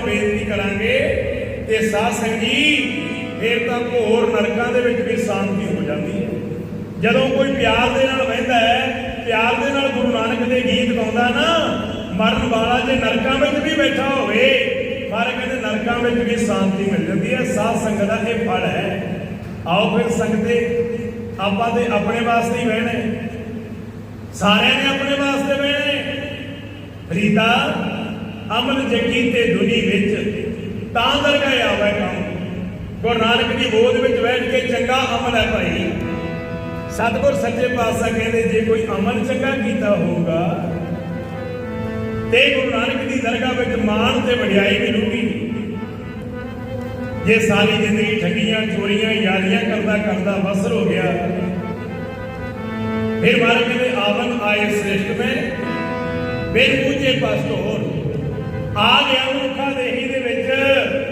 ਬੇਨਤੀ ਕਰਾਂਗੇ ਤੇ ਸਾਧ ਸੰਗੀ ਫਿਰ ਤਾਂ ਘੋਰ ਨਰਕਾਂ ਦੇ ਵਿੱਚ ਵੀ ਸ਼ਾਂਤੀ ਹੋ ਜਾਂਦੀ ਹੈ। ਜਦੋਂ ਕੋਈ ਪਿਆਰ ਦੇ ਨਾਲ ਬਹਿੰਦਾ ਹੈ, ਪਿਆਰ ਦੇ ਨਾਲ ਗੁਰੂ ਨਾਨਕ ਦੇ ਗੀਤ ਗਾਉਂਦਾ ਨਾ, ਮਰਨ ਵਾਲਾ ਜੇ ਨਰਕਾਂ ਵਿੱਚ ਵੀ ਬੈਠਾ ਹੋਵੇ, ਪਰ ਕਹਿੰਦੇ ਨਰਕਾਂ ਵਿੱਚ ਵੀ ਸ਼ਾਂਤੀ ਮਿਲ ਜਾਂਦੀ ਹੈ। ਸਾਧ ਸੰਗਤ ਦਾ ਇਹ ਫਲ ਹੈ। ਆਓ ਫਿਰ ਸੰਗਤੇ ਆਪਾਂ ਤੇ ਆਪਣੇ ਵਾਸਤੇ ਹੀ ਬਹਿਣੇ। ਸਾਰਿਆਂ ਨੇ ਆਪਣੇ ਵਾਸਤੇ ਬਹਿਣੇ। ਰੀਤਾ ਅਮਲ ਜੇ ਕੀਤੇ ਦੁਨੀ ਵਿੱਚ, ਤਾਂ ਦਰਗਾਹ ਆਵੇ ਕੰਮ। ਗੁਰੂ ਨਾਨਕ ਦੀ ਗੋਦ ਵਿੱਚ ਬੈਠ ਕੇ ਚੰਗਾ ਅਮਲ ਹੈ ਭਾਈ। ਸਤਿਗੁਰ ਸੱਚੇ ਪਾਤਸ਼ਾਹ ਕਹਿੰਦੇ, ਜੇ ਕੋਈ ਅਮਲ ਚੰਗਾ ਕੀਤਾ ਹੋਊਗਾ, ਤੇ ਗੁਰੂ ਨਾਨਕ ਦੀ ਦਰਗਾਹ ਵਿੱਚ ਮਾਣ ਤੇ ਵਡਿਆਈ ਮਿਲੂਗੀ ਜੇ ਸਾਰੀ ਜ਼ਿੰਦਗੀ ਠੱਗੀਆਂ, ਚੋਰੀਆਂ, ਯਾਰੀਆਂ ਕਰਦਾ ਕਰਦਾ ਵਸਰ ਹੋ ਗਿਆ, ਫਿਰ ਮਾਰ ਕਹਿੰਦੇ ਆਵਨ ਆਏ ਸ੍ਰਿਸ਼ਟ में ਬਿਨ ਪੂਜੇ ਪਸਤੋਰ ਆ ਗਿਆ ਮਨੁੱਖਾ ਦੇਹੀ ਦੇ ਵਿੱਚ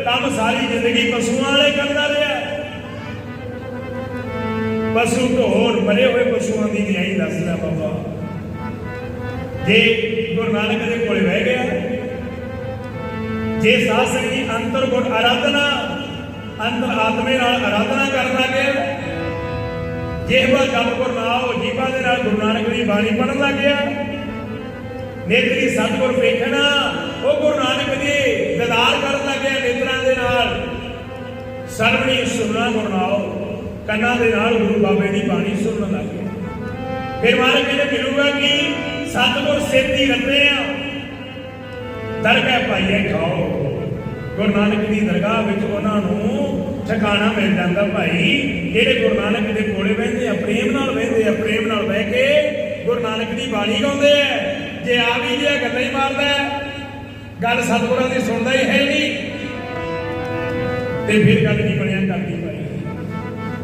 ਕੰਮ ਸਾਰੀ ਜ਼ਿੰਦਗੀ ਪਸ਼ੂਆਂ ਵਾਲੇ ਕਰਦਾ ਰਿਹਾ। ਪਸ਼ੂ ਢੋਰ ਮਰੇ ਹੋਏ ਪਸ਼ੂਆਂ ਦੀ ਨਿਆਈ ਦੱਸਦਾ ਬਾਬਾ। ਜੇ ਗੁਰੂ ਨਾਨਕ ਦੇ ਕੋਲੇ ਬਹਿ ਗਿਆ, ਜੇ ਸਾਧ ਸੰਗੀ ਅੰਤਰ ਗੁਰ ਆਰਾਧਨਾ, ਅੰਤਰ ਆਤਮੇ ਨਾਲ ਆਰਾਧਨਾ ਕਰਨ ਲੱਗੇ ਜਿਹਵਾ ਜਪ ਗੁਰ ਨਾਮ ਜੀਵਾ ਦੇ ਨਾਲ ਗੁਰੂ ਨਾਨਕ ਦੀ ਬਾਣੀ ਪੜਨ ਲੱਗ ਗਿਆ, ਨੇਤਰੀ ਸਤਿਗੁਰ ਵੇਖਣਾ ਉਹ ਗੁਰੂ ਨਾਨਕ ਜੀ ਦਿਦਾਰ ਕਰਨ ਲੱਗ ਗਿਆ ਨੇਤਰਾਂ ਦੇ ਨਾਲ। ਸਰਵਣੀ ਸੁਣਨਾ ਗੁਰੂ ਕੰਨਾਂ ਦੇ ਨਾਲ ਗੁਰੂ ਬਾਬੇ ਦੀ ਬਾਣੀ ਸੁਣਨ ਲੱਗ ਗਿਆ ਫਿਰ ਮਾਰੇ ਕਹਿੰਦੇ ਮਿਲੂਗਾ ਕਿ ਸਤਿਗੁਰ ਸੇਤੀ ਰੱਤੇ ਆ। ਦਰਗਾਹ ਪਾਈਏ ਖਾਓ। ਗੁਰੂ ਨਾਨਕ ਦੀ ਦਰਗਾਹ ਵਿੱਚ ਉਹਨਾਂ ਨੂੰ ਠਿਕਾਣਾ ਮਿਲ ਜਾਂਦਾ ਭਾਈ। ਜਿਹੜੇ ਗੁਰੂ ਨਾਨਕ ਦੇ ਕੋਲੇ ਬਹਿੰਦੇ ਆ, ਪ੍ਰੇਮ ਨਾਲ ਬਹਿੰਦੇ ਆ, ਪ੍ਰੇਮ ਨਾਲ ਬਹਿ ਕੇ ਗੁਰੂ ਨਾਨਕ ਦੀ ਬਾਣੀ ਗਾਉਂਦੇ ਆ। ਜੇ ਆ ਵੀ ਜਿਆ ਗੱਲਾਂ ਹੀ ਮਾਰਦਾ ਗੱਲ ਸਤਿਗੁਰਾਂ ਦੀ ਸੁਣਦਾ ਹੀ ਹੈ ਨਹੀਂ। ਤੇ ਫਿਰ ਗੱਲ ਨਹੀਂ ਬਣਿਆ ਕਰਦੀ ਭਾਈ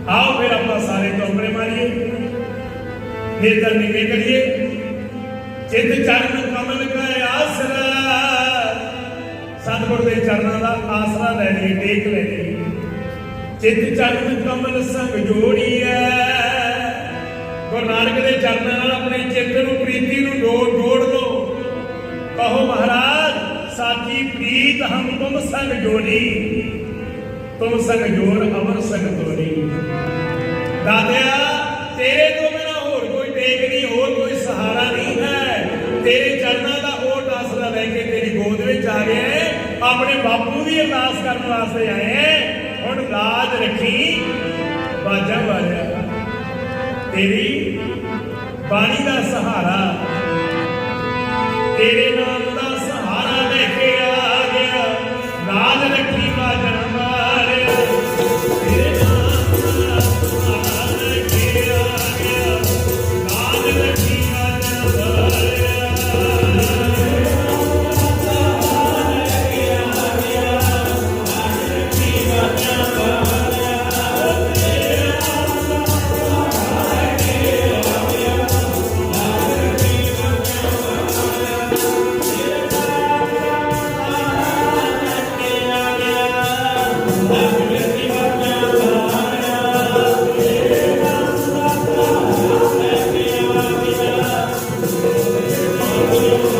ਆਓ ਫਿਰ ਆਪਾਂ ਸਾਰੇ ਟੋਕਰੇ ਮਾਰੀਏ। ਨੇਤਰ ਨਿਵੇ ਕਰੀਏ। ਚਿੱਤ ਚਰਨ ਕਮਲ ਕਾ ਆਸਰਾ। ਸਤਿਗੁਰ ਦੇ ਚਰਨਾਂ ਦਾ ਆਸਰਾ ਲੈ ਲਈ ਟੇਕ ਲੈ ਲਈ ਚਿੱਤ ਚਰਨ ਕਮਲ ਸੰਗ ਜੋੜੀਐ ਗੁਰੂ ਨਾਨਕ ਦੇ ਚਰਨਾਂ ਨਾਲ ਆਪਣੇ ਚਿੱਤ ਨੂੰ, ਪ੍ਰੀਤੀ ਨੂੰ ਜੋੜ ਜੋੜ ਲਓ ਕਹੋ ਮਹਾਰਾਜ ਸਾਚੀ ਪ੍ਰੀਤ ਹਮ ਤੁਮ ਸੰਗ ਜੋੜੀ, ਤੁਮ ਸੰਗ ਜੋੜ ਅਮਰ ਸੰਗ ਤੋਰੀ ਦਾਦਿਆ, ਤੇਰੇ ਤੋਂ ਬਿਨਾ ਹੋਰ ਕੋਈ ਟੇਕ ਨਹੀਂ, ਹੋਰ ਕੋਈ ਸਹਾਰਾ ਨਹੀਂ ਹੈ। ਤੇਰੇ ਚਰਨਾਂ ਦਾ ਓਟ ਆਸਰਾ ਲੈ ਕੇ ਤੇਰੀ ਗੋਦ ਵਿੱਚ ਆ ਗਏ। ਆਪਣੇ ਬਾਪੂ ਦੀ ਅਰਦਾਸ ਕਰਨ ਵਾਸਤੇ ਆਏ ਹੁਣ ਲਾਜ ਰੱਖੀ। ਬਾਜਾ ਬਾਜਾ। ਤੇਰੀ ਬਾਣੀ ਦਾ ਸਹਾਰਾ। ਤੇਰੇ ਨਾਲ ਤੇਰੇ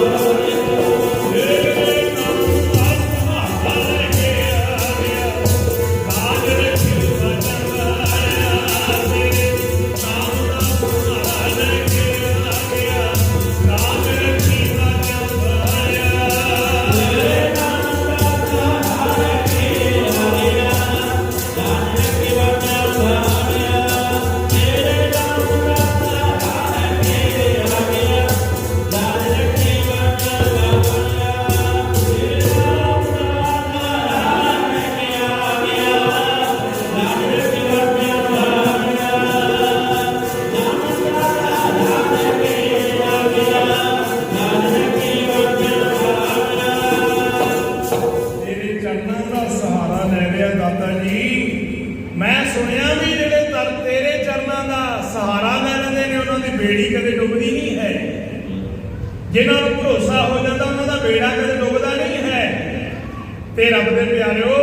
ਤੇ ਰੱਬ ਦੇ ਪਿਆਰਿਓ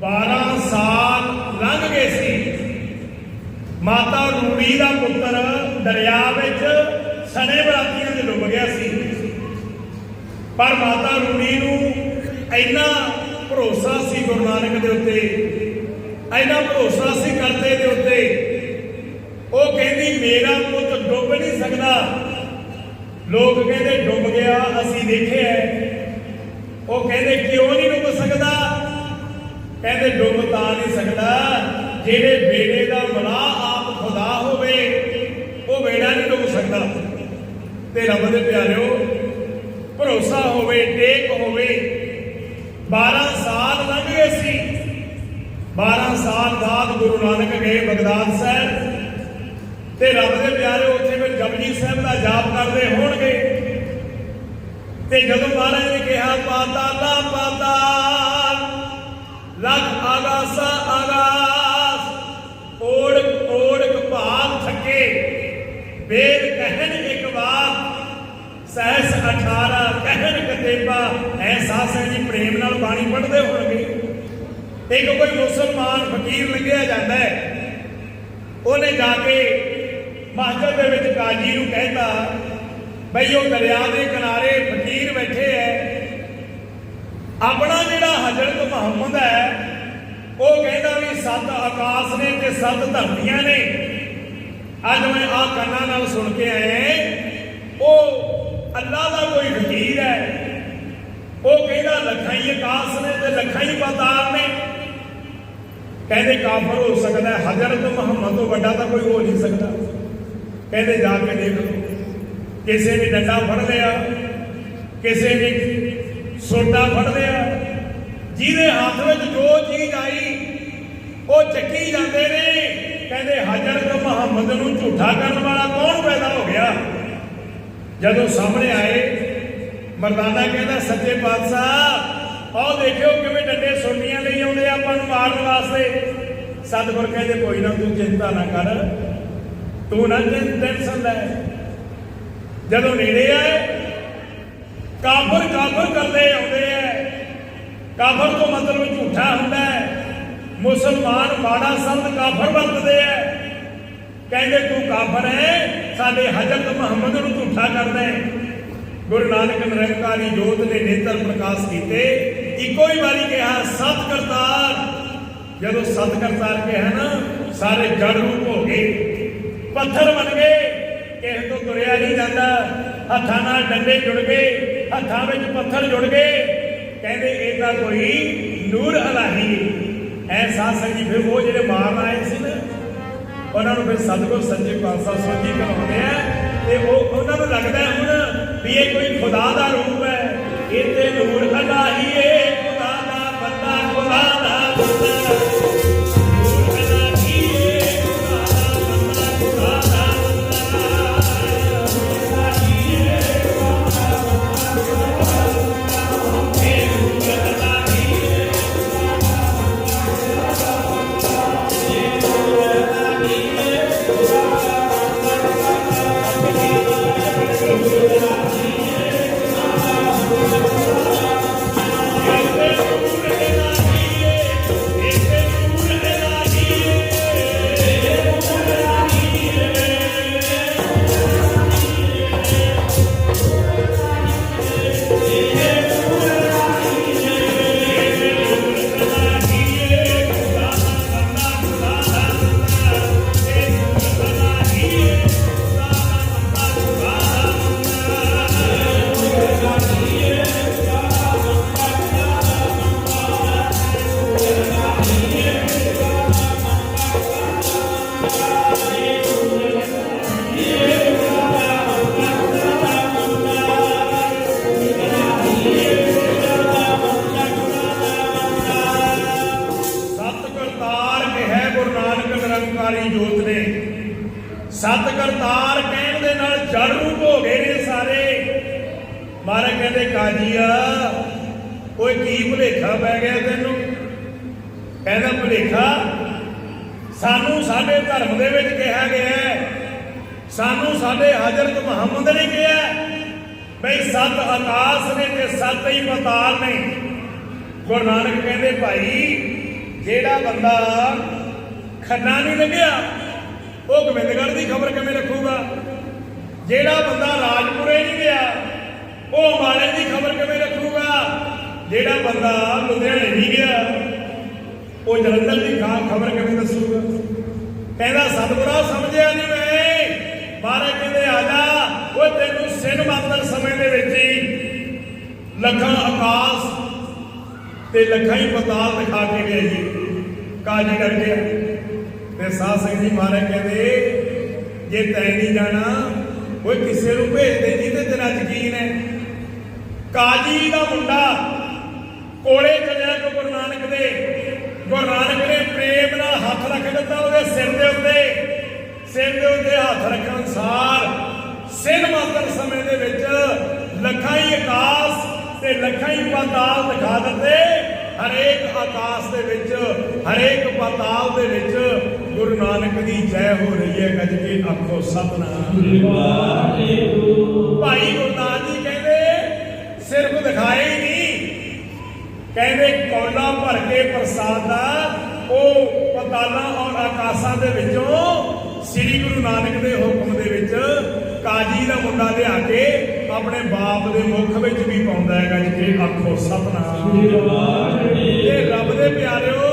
12 ਸਾਲ ਲੰਘ ਗਏ ਸੀ। ਮਾਤਾ ਰੂੜੀ ਦਾ ਪੁੱਤਰ ਦਰਿਆ ਵਿੱਚ ਸਣੇ ਬਰਾਤੀਆਂ ਦੇ ਡੁੱਬ ਗਿਆ ਸੀ। ਪਰ ਮਾਤਾ ਰੂੜੀ ਨੂੰ ਇੰਨਾ ਭਰੋਸਾ ਸੀ ਗੁਰੂ ਨਾਨਕ ਦੇ ਉੱਤੇ, ਇੰਨਾ ਭਰੋਸਾ ਸੀ ਕਰਦੇ ਦੇ ਉੱਤੇ, ਉਹ ਕਹਿੰਦੀ, ਮੇਰਾ ਪੁੱਤ ਡੁੱਬ ਨਹੀਂ ਸਕਦਾ। ਲੋਕ ਕਹਿੰਦੇ, ਡੁੱਬ ਗਿਆ, ਅਸੀਂ ਦੇਖਿਆ ਉਹ ਕਹਿੰਦੇ, ਕਿਉਂ ਜਿਹੜੇ ਬੇੜੇ ਦਾ ਮਲਾਹ ਆਪ ਖੁਦਾ ਹੋਵੇ, ਉਹ ਬੇੜਾ ਨਹੀਂ ਡੁੱਬ ਸਕਦਾ। ਤੇ ਰੱਬ ਦੇ ਪਿਆਰਿਓ, ਭਰੋਸਾ ਹੋਵੇ ਟੇਕ ਹੋਵੇ 12 ਸਾਲ ਲੰਘ ਗਏ ਸੀ। 12 ਸਾਲ ਬਾਅਦ ਗੁਰੂ ਨਾਨਕ ਗਏ ਬਗਦਾਦ ਸਾਹਿਬ। ਤੇ ਰੱਬ ਦੇ ਪਿਆਰੇ ਉੱਥੇ ਫਿਰ ਜਪਜੀ ਸਾਹਿਬ ਦਾ ਜਾਪ ਕਰਦੇ ਹੋਣਗੇ। ਤੇ ਜਦੋਂ ਮਹਾਰਾਜ ਨੇ ਕਿਹਾ ਪਾਤਾਲਾ ਪਾਤਾਲ ਲਖ ਆਗਾਸਾ ਆਗਾ ਭਾਗ ਕਹਿਣ ਇੱਕ ਵਾਰ, ਸਹਿਸ 18 ਕਹਿਣ ਕਤੇਬਾ, ਐ ਸਾਸਾਂ ਜੀ ਪ੍ਰੇਮ ਨਾਲ ਬਾਣੀ ਪੜ੍ਹਦੇ ਹੋਣਗੇ। ਇੱਕ ਕੋਈ ਮੁਸਲਮਾਨ ਫਕੀਰ ਲੰਘਿਆ ਜਾਂਦਾ ਹੈ। ਉਹਨੇ ਜਾ ਕੇ ਮਸਜਿਦ ਦੇ ਵਿੱਚ ਕਾਜੀ ਨੂੰ ਕਹਿੰਦਾ ਬਈ ਉਹ ਦਰਿਆ ਦੇ ਕਿਨਾਰੇ ਫਕੀਰ ਬੈਠੇ ਐ। ਆਪਣਾ ਜਿਹੜਾ ਹਜ਼ਰਤ ਮੁਹੰਮਦ ਹੈ, ਉਹ ਕਹਿੰਦਾ ਵੀ ਸੱਤ ਆਕਾਸ਼ ਨੇ ਤੇ ਸੱਤ ਧਰਤੀਆਂ ਨੇ। ਅੱਜ ਮੈਂ ਆ ਕੰਨਾਂ ਨਾਲ ਸੁਣ ਕੇ ਆਇਆ ਉਹ ਅੱਲਾ ਦਾ ਕੋਈ ਫਕੀਰ ਹੈ। ਉਹ ਕਹਿੰਦਾ ਲੱਖਾਂ ਹੀ ਆਕਾਸ਼ ਨੇ ਤੇ ਲੱਖਾਂ ਹੀ ਪਾਤਾਲ ਨੇ। ਕਹਿੰਦੇ ਕਾਫਰ ਹੋ ਸਕਦਾ ਹੈ, ਹਜ਼ਰਤ ਮੁਹੰਮਦ ਤੋਂ ਵੱਡਾ ਤਾਂ ਕੋਈ ਹੋ ਨਹੀਂ ਸਕਦਾ। ਕਹਿੰਦੇ ਜਾ ਕੇ ਦੇਖ ਲਓ ਕਿਸੇ ਨੇ ਡੰਡਾ ਫੜ ਲਿਆ ਕਿਸੇ ਨੇ ਸੋਟਾ ਫੜ ਲਿਆ। ਜਿਹਦੇ ਹੱਥ ਵਿੱਚ ਜੋ ਚੀਜ਼ ਆਈ ਉਹ ਚੱਕੀ ਜਾਂਦੇ ਨੇ। ਮੁਹੰਮਦ ਨੂੰ ਝੂਠਾ ਕਰਨ ਵਾਲਾ ਕੌਣ ਪੈਦਾ ਹੋ ਗਿਆ? ਜਦੋਂ ਸਾਹਮਣੇ ਆਏ, ਮਰਦਾਨਾ ਕਹਿੰਦਾ, ਸੱਚੇ ਪਾਤਸ਼ਾਹ ਆਹ ਦੇਖਿਓ ਕਿਵੇਂ ਡੰਡੇ ਸੋਨੀਆਂ ਲਈ ਆਉਂਦੇ ਆਪਾਂ ਨੂੰ ਮਾਰਨ ਵਾਸਤੇ। ਸਤਿਗੁਰ ਕਹਿੰਦੇ, ਕੋਈ ਨਾ ਤੂੰ ਚਿੰਤਾ ਨਾ ਕਰ, ਤੂੰ ਨਾ ਟੈਨਸ਼ਨ ਲੈ ਜਦੋਂ ਨੇੜੇ ਆਏ, ਕਾਫਰ ਕਾਫਰ ਕਰਦੇ ਆਉਂਦੇ ਐ ਕਾਫਰ ਤੋਂ ਮਤਲਬ ਝੂਠਾ ਹੁੰਦਾ ਹੈ। ਮੁਸਲਮਾਨ ਮਾੜਾ ਸੰਦ ਕਾਫਰ ਵਰਤਦੇ ਐ ਕਹਿੰਦੇ, ਤੂੰ ਕਾਫਰ ਹੈ, ਸਾਡੇ ਹਜ਼ਰਤ ਮੁਹੰਮਦ ਨੂੰ ਝੂਠਾ ਕਰਦਾ ਹੈ। ਗੁਰੂ ਨਾਨਕ ਨਿਰੰਕਾਰੀ ਜੋਤ ਨੇ ਨੇਤਰ ਪ੍ਰਕਾਸ਼ ਕੀਤੇ। ਇੱਕੋ ਹੀ ਵਾਰੀ ਕਿਹਾ ਸਤ ਕਰਤਾਰ ਜਦੋਂ ਸਤ ਕਰਤਾਰ ਕਿਹਾ ਨਾ, ਸਾਰੇ ਜੜ ਰੂਪ ਹੋ ਗਏ। ਪੱਥਰ ਬਣ ਗਏ। ਕਿਸੇ ਤੋਂ ਤੁਰਿਆ ਨਹੀਂ ਜਾਂਦਾ। ਹੱਥਾਂ ਨਾਲ ਡੰਡੇ ਜੁੜ ਗਏ। ਹੱਥਾਂ ਵਿੱਚ ਪੱਥਰ ਜੁੜ ਗਏ। ਕਹਿੰਦੇ, ਇਹ ਤਾਂ ਕੋਈ ਨੂਰ ਅਲਾਹੀ ਐ ਸਾਧ ਸੰਗਤ ਫਿਰ ਉਹ ਜਿਹੜੇ ਮਾਰਨ ਆਏ ਸੀ ਉਹਨਾਂ ਨੂੰ ਫਿਰ ਸਤਿਗੁਰ ਸੱਚੇ ਪਾਤਸ਼ਾਹ ਸੋਝੀ ਕਰਾਉਂਦੇ ਆ ਤੇ ਉਹ ਉਹਨਾਂ ਨੂੰ ਲੱਗਦਾ ਹੁਣ ਵੀ ਇਹ ਕੋਈ ਖੁਦਾ ਦਾ ਰੂਪ ਹੈ, ਇਹ ਤੇ ਨੂਰ ਅਲਾਹੀ ਏ। ਓਏ ਕੀ ਭੁਲੇਖਾ ਪੈ ਗਿਆ ਤੈਨੂੰ? ਕਹਿੰਦਾ, ਭੁਲੇਖਾ? ਸਾਨੂੰ ਸਾਡੇ ਧਰਮ ਦੇ ਵਿੱਚ ਕਿਹਾ ਗਿਆ ਸਾਨੂੰ ਸਾਡੇ ਹਜ਼ਰਤ ਮੁਹੰਮਦ ਨੇ ਕਿਹਾ ਬਈ ਸੱਤ ਆਕਾਸ਼ ਨੇ ਤੇ ਸੱਤ ਹੀ ਪਤਾਲ ਨੇ। ਗੁਰੂ ਨਾਨਕ ਕਹਿੰਦੇ, ਭਾਈ, ਜਿਹੜਾ ਬੰਦਾ ਖੰਨਾ ਨਹੀਂ ਲੱਗਿਆ ਉਹ ਗੋਬਿੰਦਗੜ੍ਹ ਦੀ ਖਬਰ ਕਿਵੇਂ ਰੱਖੂਗਾ? ਜਿਹੜਾ ਬੰਦਾ ਰਾਜਪੁਰੇ ਨਹੀਂ ਗਿਆ, ਉਹ ਅੰਬਾਲੇ ਦੀ ਖਬਰ ਕਿਵੇਂ ਰੱਖੂਗਾ? ਜਿਹੜਾ ਬੰਦਾ ਲੁਧਿਆਣੇ ਨਹੀਂ ਗਿਆ, ਉਹ ਜਲੰਧਰ ਦੀ ਖਬਰ ਕਿਵੇਂ ਦੱਸੂਗਾ? ਕਹਿੰਦਾ, ਸਤਿਗੁਰਾਂ ਸਮਝਿਆ ਨਹੀਂ ਮੈਂ। ਮਹਾਰਾਜ ਕਹਿੰਦੇ, ਆ ਜਾ ਉਹ ਤੈਨੂੰ ਸਿਨ ਮਾਤਰ ਸਮੇਂ ਦੇ ਵਿੱਚ ਹੀ ਲੱਖਾਂ ਆਕਾਸ਼ ਤੇ ਲੱਖਾਂ ਹੀ ਪਤਾਲ ਦਿਖਾ ਕੇ ਗਏ ਜੀ। ਕਾਜੀ ਕਰ ਗਿਆ। ਤੇ ਸਾਧ ਸਿੰਘ ਜੀ ਮਹਾਰਾਜ ਕਹਿੰਦੇ, ਜੇ ਤੈ ਨਹੀਂ ਜਾਣਾ ਉਹ ਕਿਸੇ ਨੂੰ ਭੇਜ ਦੇ ਜਿਹਦੇ ਤੇਰਾ ਯਕੀਨ ਹੈ ਕਾਜੀ ਦਾ ਮੁੰਡਾ ਕੋਲੇ ਚੱਲਿਆ ਕੋ ਗੁਰੂ ਨਾਨਕ ਦੇ ਗੁਰੂ ਨਾਨਕ ਨੇ ਪ੍ਰੇਮ ਨਾਲ ਹੱਥ ਰੱਖ ਦਿੱਤਾ ਉਹਦੇ ਸਿਰ ਦੇ ਉੱਤੇ। ਸਿਰ ਦੇ ਉੱਤੇ ਹੱਥ ਰੱਖਣ ਸਾਰ ਸਿਰ ਮਾਤਰ ਸਮੇਂ ਦੇ ਵਿੱਚ ਲੱਖਾਂ ਹੀ ਆਕਾਸ਼ ਤੇ ਲੱਖਾਂ ਹੀ ਪਾਤਾਲ ਦਿਖਾ ਦਿੱਤੇ। ਹਰੇਕ ਆਕਾਸ਼ ਦੇ ਵਿੱਚ ਹਰੇਕ ਪਾਤਾਲ ਦੇ ਵਿੱਚ ਗੁਰੂ ਨਾਨਕ ਦੀ ਜੈ ਹੋ ਰਹੀ ਹੈ। ਗੱਜ ਕੇ ਆਖੋ ਸਤਨਾਮ। ਭਾਈ ਗੁਰਦਾਸ ਜੀ ਕਹਿੰਦੇ ਸਿਰਫ ਦਿਖਾਏ ਹੀ ਨਹੀਂ ਕਹਿੰਦੇ ਕੌਲਾ ਭਰ ਕੇ ਪ੍ਰਸਾਦ ਦਾ ਉਹ ਪਤਾਲਾਂ ਔਰ ਆਕਾਸ਼ਾਂ ਦੇ ਵਿੱਚੋਂ ਸ੍ਰੀ ਗੁਰੂ ਨਾਨਕ ਦੇ ਹੁਕਮ ਦੇ ਵਿੱਚ ਕਾਜੀ ਦਾ ਮੁੰਡਾ ਲਿਆ ਕੇ ਆਪਣੇ ਬਾਪ ਦੇ ਮੁਖ ਵਿੱਚ ਵੀ ਪਾਉਂਦਾ ਹੈਗਾ ਜਿੱਥੇ ਆਖੋ ਸਤਨਾਮ। ਇਹ ਰੱਬ ਦੇ ਪਿਆਰਿਓ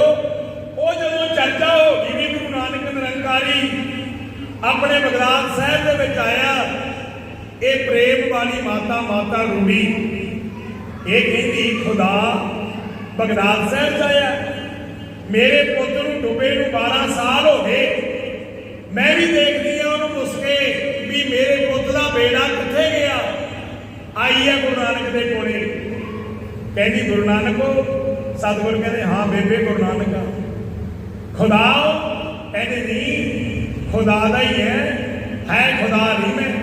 ਉਹ ਜਦੋਂ ਚਰਚਾ ਹੋ ਗਈ ਵੀ ਗੁਰੂ ਨਾਨਕ ਨਿਰੰਕਾਰੀ ਆਪਣੇ ਬਗਦਾਦ ਸਾਹਿਬ ਦੇ ਵਿੱਚ ਆਇਆ ਇਹ ਪ੍ਰੇਮ ਵਾਲੀ ਮਾਤਾ ਮਾਤਾ ਰੂਬੀ ਇਹ ਕਹਿੰਦੀ ਖੁਦਾ ਬਗਦਾਦ ਸਾਹਿਬ ਚ ਆਇਆ ਮੇਰੇ ਪੁੱਤ ਨੂੰ ਡੁੱਬੇ ਨੂੰ 12 ਸਾਲ ਹੋ ਗਏ। ਮੈਂ ਵੀ ਦੇਖਦੀ ਆ ਉਹਨੂੰ ਮੁਸਕੇ ਵੀ ਮੇਰੇ ਪੁੱਤ ਦਾ ਬੇੜਾ ਕਿੱਥੇ ਗਿਆ? ਆਈ ਹੈ ਗੁਰੂ ਨਾਨਕ ਦੇ ਕੋਲੇ। ਕਹਿੰਦੀ, ਗੁਰੂ ਨਾਨਕੋ, ਸਤਿਗੁਰ ਕਹਿੰਦੇ, ਹਾਂ ਬੇਬੇ, ਗੁਰੂ ਨਾਨਕ ਆ। ਖੁਦਾ ਕਹਿੰਦੇ, ਨਹੀਂ, ਖੁਦਾ ਦਾ ਹੀ ਹੈ। ਹੈ ਖੁਦਾ ਨਹੀਂ ਮੈਂ।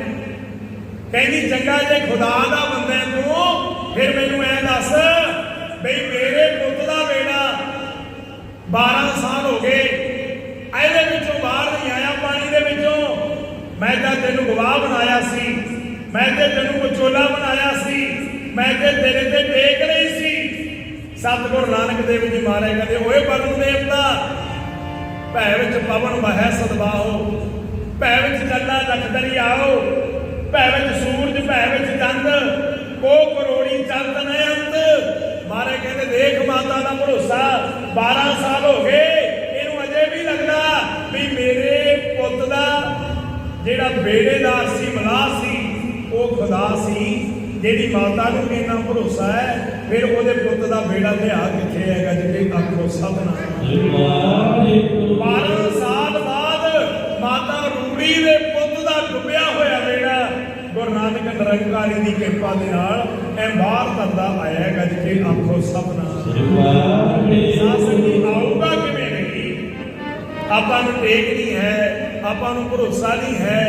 ਕਹਿੰਦੀ, ਚੰਗਾ, ਜੇ ਖੁਦਾ ਦਾ ਬੰਦਾ ਤੂੰ, ਫਿਰ ਮੈਨੂੰ ਐ ਦੱਸ ਬਈ ਮੇਰੇ ਪੁੱਤ ਦਾ ਬੇਟਾ 12 ਸਾਲ ਹੋ ਗਏ। ਇਹਦੇ ਵਿੱਚੋਂ ਬਾਹਰ ਨਹੀਂ ਆਇਆ, ਪਾਣੀ ਦੇ ਵਿੱਚੋਂ। ਮੈਂ ਤਾਂ ਤੈਨੂੰ ਗਵਾਹ ਬਣਾਇਆ ਸੀ। ਮੈਂ ਤੇ ਤੈਨੂੰ ਵਿਚੋਲਾ ਬਣਾਇਆ ਸੀ। ਮੈਂ ਤੇ ਤੇਰੇ ਤੇ ਟੇਕ ਲਈ ਸੀ। ਸਤਿਗੁਰ ਨਾਨਕ ਦੇਵ ਜੀ ਮਹਾਰਾਜ ਕਹਿੰਦੇ, ਓਏ ਪਰਮ ਦੇਵਤਾ, ਭੈ ਵਿੱਚ ਪਵਨ ਵਹੈ ਸਦਬਾਹੋ ਭੈ ਵਿੱਚ ਚੱਲਾ ਲਖਦਰੀ ਆਓ। ਭੈ ਵਿੱਚ ਸੂਰਜ, ਭੈ ਵਿੱਚ ਚੰਦ। ਕੋ ਕਰੋੜੀ ਚੰਦ ਨਯੰਤ ਮਹਾਰਾਜ ਕਹਿੰਦੇ, ਦੇਖ ਮਾਤਾ ਦਾ ਭਰੋਸਾ 12 ਸਾਲ ਹੋ ਗਏ, ਇਹਨੂੰ ਅਜੇ ਵੀ ਲੱਗਦਾ ਵੀ ਮੇਰੇ ਪੁੱਤ ਦਾ ਜਿਹੜਾ ਬੇੜੇਦਾਰ ਸੀ, ਮਲਾਹ ਸੀ, ਉਹ ਖੁਦਾ ਸੀ, ਜਿਹੜੀ ਮਾਤਾ ਨੂੰ ਇੰਨਾ ਭਰੋਸਾ ਹੈ, ਫਿਰ ਉਹਦੇ ਪੁੱਤ ਦਾ ਬੇੜਾ ਲਿਆ ਕਿੱਥੇ ਹੈਗਾ, ਜਿੱਥੇ ਆਖੋ ਸਭਨਾ 12 ਸਾਲ ਬਾਅਦ ਮਾਤਾ ਰੂੜੀ ਦੇ ਪੁੱਤ ਦਾ ਡੁੱਬਿਆ ਹੋਇਆ ਬੇੜਾ, ਗੁਰੂ ਨਾਨਕ ਨਿਰੰਕਾਰੀ ਦੀ ਕਿਰਪਾ ਦੇ ਨਾਲ ਇਹ ਬਾਹਰ ਆਇਆ ਹੈਗਾ ਜਿੱਥੇ ਆਖੋ ਸਭਨਾ। ਸਾਸਨ ਜੀ ਆਊਗਾ ਕਿਵੇਂ ਨਹੀਂ? ਆਪਾਂ ਨੂੰ ਟੇਕ ਨਹੀਂ ਹੈ, ਆਪਾਂ ਨੂੰ ਭਰੋਸਾ ਨਹੀਂ ਹੈ,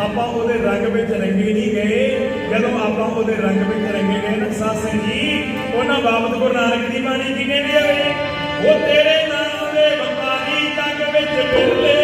ਆਪਾਂ ਉਹਦੇ ਰੰਗ ਵਿੱਚ ਰੰਗੇ ਨਹੀਂ ਗਏ। ਜਦੋਂ ਆਪਾਂ ਉਹਦੇ ਰੰਗ ਵਿੱਚ ਰੰਗੇ ਗਏ ਨਾ ਸਾਸਨ ਜੀ, ਉਹਨਾਂ ਬਾਬਤ ਗੁਰੂ ਨਾਨਕ ਦੀ ਬਾਣੀ ਕਿਵੇਂ ਕਹਿੰਦੀ ਹੈ ਉਹ ਤੇਰੇ ਨਾਮ ਦੇ ਵਪਾਰੀ ਜੱਗ ਵਿੱਚ ਮਿਲਦੇ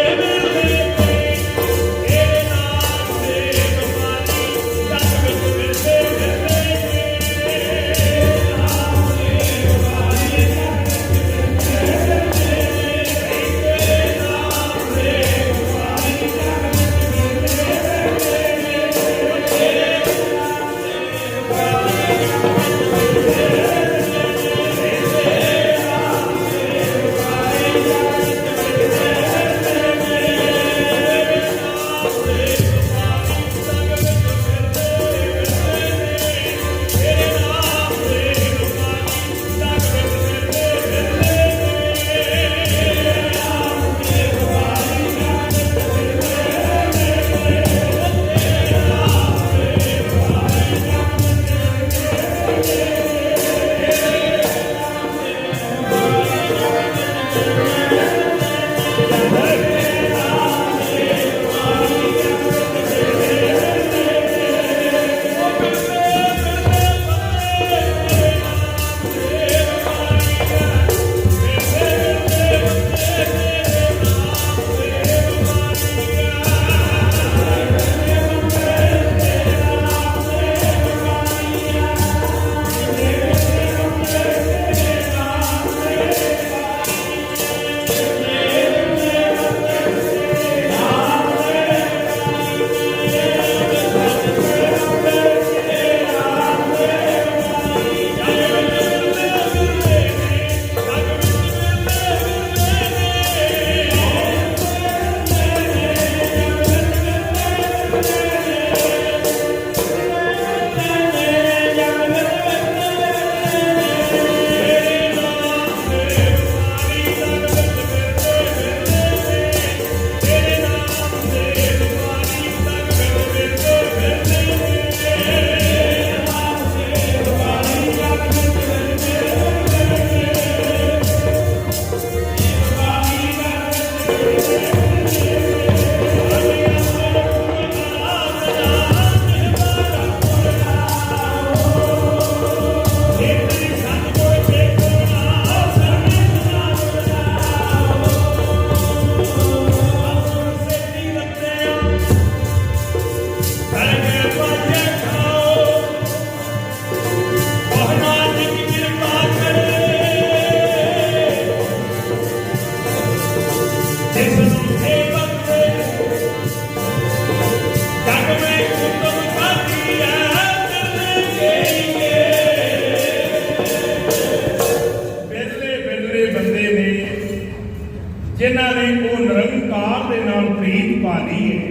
ਜਿਨ੍ਹਾਂ ਨੇ ਉਹ ਨਿਰੰਕਾਰ ਦੇ ਨਾਲ ਪ੍ਰੀਤ ਪਾ ਲਈ ਹੈ।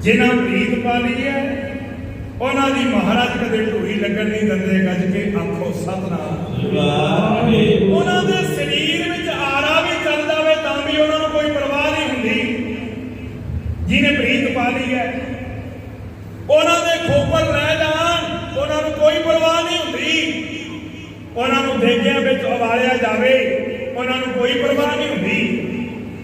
ਜਿਨ੍ਹਾਂ ਪ੍ਰੀਤ ਪਾ ਲਈ ਹੈ ਉਹਨਾਂ ਦੀ ਮਹਾਰਾਜ ਕਦੇ ਢੂਈ ਲੱਗਣ ਨਹੀਂ ਦਿੰਦੇ ਗੱਜ ਕੇ ਆਖੋ ਸਤਨਾਮ। ਵਾਹਿਗੁਰੂ। ਉਹਨਾਂ ਦੇ ਸਰੀਰ ਵਿੱਚ ਆਰਾ ਵੀ ਚੱਲ ਜਾਵੇ ਤਾਂ ਵੀ ਉਹਨਾਂ ਨੂੰ ਕੋਈ ਪਰਵਾਹ ਨਹੀਂ ਹੁੰਦੀ। ਜਿਹਨੇ ਪ੍ਰੀਤ ਪਾ ਲਈ ਹੈ ਉਹਨਾਂ ਦੇ ਖੋਪਰ ਲੈ ਜਾਣ ਉਹਨਾਂ ਨੂੰ ਕੋਈ ਪਰਵਾਹ ਨਹੀਂ ਹੁੰਦੀ। ਉਹਨਾਂ ਨੂੰ ਦੇਗਿਆਂ ਵਿੱਚ ਉਬਾਲਿਆ ਜਾਵੇ। ਉਹਨਾਂ ਨੂੰ ਕੋਈ ਪਰਵਾਹ ਨਹੀਂ ਹੁੰਦੀ।